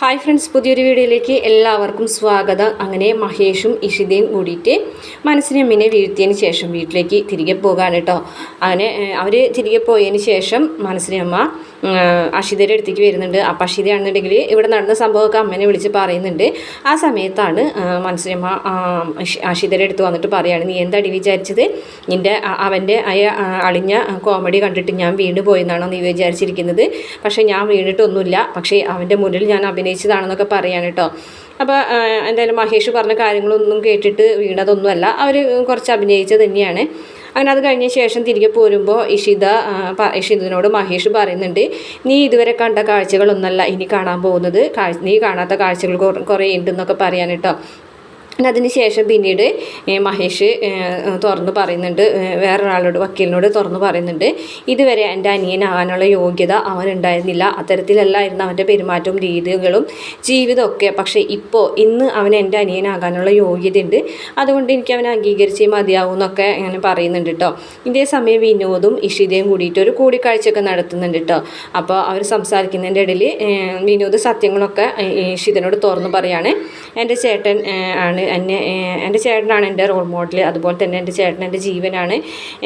Hi friends പുതിയൊരു വീഡിയോയിലേക്ക് എല്ലാവർക്കും സ്വാഗതം. അങ്ങനെ മഹേഷും ഇഷിതയും കൂടിയിട്ട് മനസ്സിനെ അമ്മിനെ വീഴ്ത്തിയതിന് ശേഷം വീട്ടിലേക്ക് തിരികെ പോകാൻ കേട്ടോ. അങ്ങനെ അവർ തിരികെ പോയതിന് ശേഷം മനസ്സിനെ അമ്മ അഷിതയുടെ അടുത്തേക്ക് വരുന്നുണ്ട്. അപ്പം അഷിതയാണെന്നുണ്ടെങ്കിൽ ഇവിടെ നടന്ന സംഭവമൊക്കെ അമ്മനെ വിളിച്ച് പറയുന്നുണ്ട്. ആ സമയത്താണ് മനസ്സിനെ അമ്മ അഷിതയുടെ അടുത്ത് വന്നിട്ട് പറയുകയാണ് നീ എന്താടി വിചാരിച്ചത്? നിന്റെ അവന്റെ അയ അളിഞ്ഞ കോമഡി കണ്ടിട്ട് ഞാൻ വീണ്ടും പോയെന്നാണോ നീ വിചാരിച്ചിരിക്കുന്നത്? പക്ഷേ ഞാൻ വീണിട്ടൊന്നുമില്ല. പക്ഷേ അവന്റെ മുന്നിൽ ഞാൻ അഭിനയിച്ചതാണെന്നൊക്കെ പറയാണ് കേട്ടോ. അപ്പോൾ എന്തായാലും മഹേഷ് പറഞ്ഞ കാര്യങ്ങളൊന്നും കേട്ടിട്ട് വീണതൊന്നുമല്ല. അവർ കുറച്ച് അഭിനയിച്ചത് തന്നെയാണ്. അങ്ങനെ അത് കഴിഞ്ഞ ശേഷം തിരികെ പോരുമ്പോൾ ഇഷിത ഇഷിതനോട് മഹേഷ് പറയുന്നുണ്ട് നീ ഇതുവരെ കണ്ട കാഴ്ചകളൊന്നല്ല ഇനി കാണാൻ പോകുന്നത്. നീ കാണാത്ത കാഴ്ചകൾ കുറേ ഉണ്ടെന്നൊക്കെ പറയാൻ കേട്ടോ. പിന്നെ അതിന് ശേഷം പിന്നീട് മഹേഷ് തുറന്ന് പറയുന്നുണ്ട്. വേറൊരാളോട് വക്കീലിനോട് തുറന്ന് പറയുന്നുണ്ട്. ഇതുവരെ എന്റെ അനിയനാവാനുള്ള യോഗ്യത അവനുണ്ടായിരുന്നില്ല. അത്തരത്തിലല്ലായിരുന്നു അവന്റെ പെരുമാറ്റവും രീതികളും ജീവിതമൊക്കെ. പക്ഷേ ഇപ്പോൾ ഇന്ന് അവൻ എന്റെ അനിയനാകാനുള്ള യോഗ്യതയുണ്ട്. അതുകൊണ്ട് എനിക്ക് അവനെ അംഗീകരിച്ചേ മതിയാവും എന്നൊക്കെ അങ്ങനെ പറയുന്നുണ്ട് കേട്ടോ ഇതേ സമയം വിനോദും ഇഷിതയും കൂടിയിട്ട് ഒരു കൂടിക്കാഴ്ചയൊക്കെ നടത്തുന്നുണ്ട് കേട്ടോ അപ്പോൾ അവർ സംസാരിക്കുന്നതിന്റെ ഇടയിൽ വിനോദ് സത്യങ്ങളൊക്കെ ഇഷിതനോട് തുറന്ന് പറയാണ്. എന്റെ ചേട്ടൻ ആണ് എന്നെ എന്റെ ചേട്ടനാണ് എന്റെ റോൾ മോഡൽ അതുപോലെ തന്നെ എന്റെ ചേട്ടൻ എന്റെ ജീവനാണ്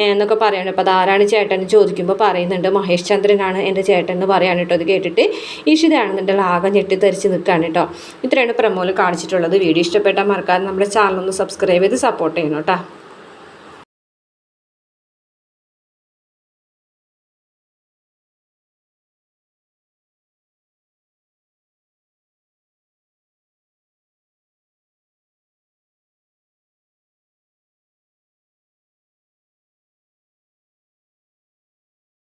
എന്നൊക്കെ പറയുന്നത് അപ്പോൾ അതാരാണ് ചേട്ടൻ ചോദിക്കുമ്പോൾ പറയുന്നുണ്ട് മഹേഷ് ചന്ദ്രനാണ് എന്റെ ചേട്ടൻ എന്ന് പറയാണ് കേട്ടോ. അത് കേട്ടിട്ട് ഈഷിതയാണെന്നുണ്ടെങ്കിൽ ആകെ ഞെട്ടി തെറിച്ച് നിൽക്കുകയാണ് കേട്ടോ. ഇത്രയാണ് പ്രമോൽ കാണിച്ചിട്ടുള്ളത്. വീഡിയോ ഇഷ്ടപ്പെട്ടാൽ മറക്കാതെ നമ്മുടെ ചാനൽ ഒന്ന് സബ്സ്ക്രൈബ് ചെയ്ത് സപ്പോർട്ട് ചെയ്യണം കേട്ടോ.